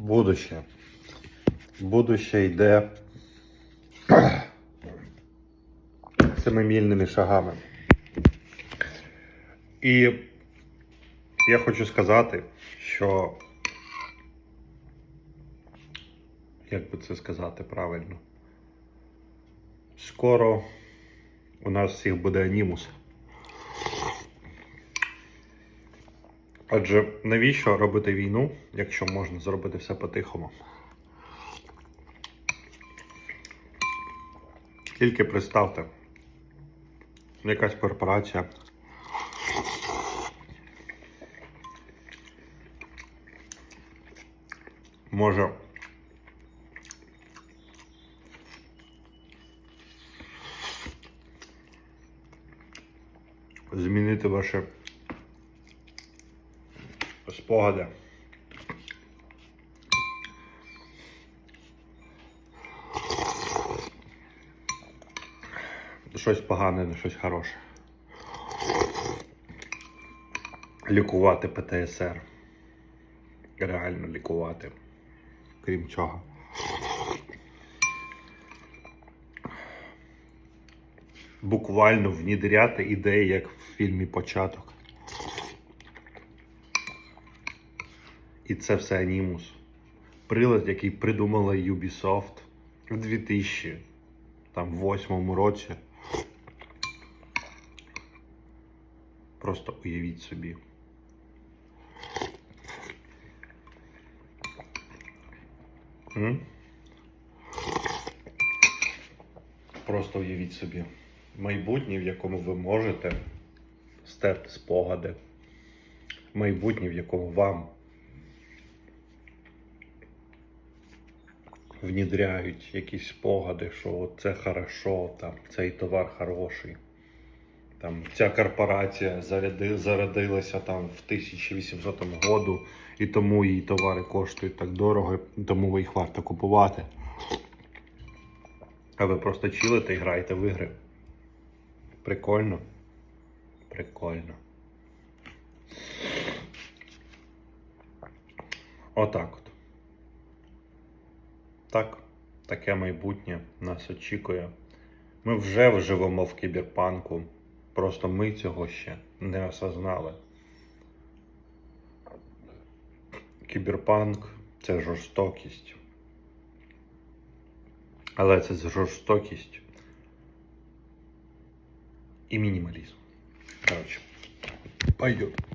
будуще. Будуще йде семимільними шагами. І я хочу сказати, що як би це сказати правильно? Скоро у нас всіх буде анімус. Отже, навіщо робити війну, якщо можна зробити все по-тихому? Тільки представте, якась корпорація. Може змінити ваші спогади. Щось погане, не щось хороше. Лікувати ПТСР. Реально лікувати. Крім цього. Буквально внідряти ідеї, як в фільмі Початок. І це все анімус. Прилад, який придумала Ubisoft в 2008 році. Просто уявіть собі. М? Просто уявіть собі. Майбутнє, в якому ви можете стерти спогади. Майбутнє, в якому вам внідряють якісь спогади, що це хорошо, там, цей товар хороший. Там, ця корпорація заряди, зародилася там в 1800 году, і тому її товари коштують так дорого, і тому їх варто купувати. А ви просто чилите і граєте в ігри. Прикольно. Прикольно. Отак от. Так, таке майбутнє нас очікує. Ми вже живемо в кіберпанку. Просто ми цього ще не осознали. Кіберпанк це жорстокість. Але це жорстокість і мінімалізм. Коротше, пойдет.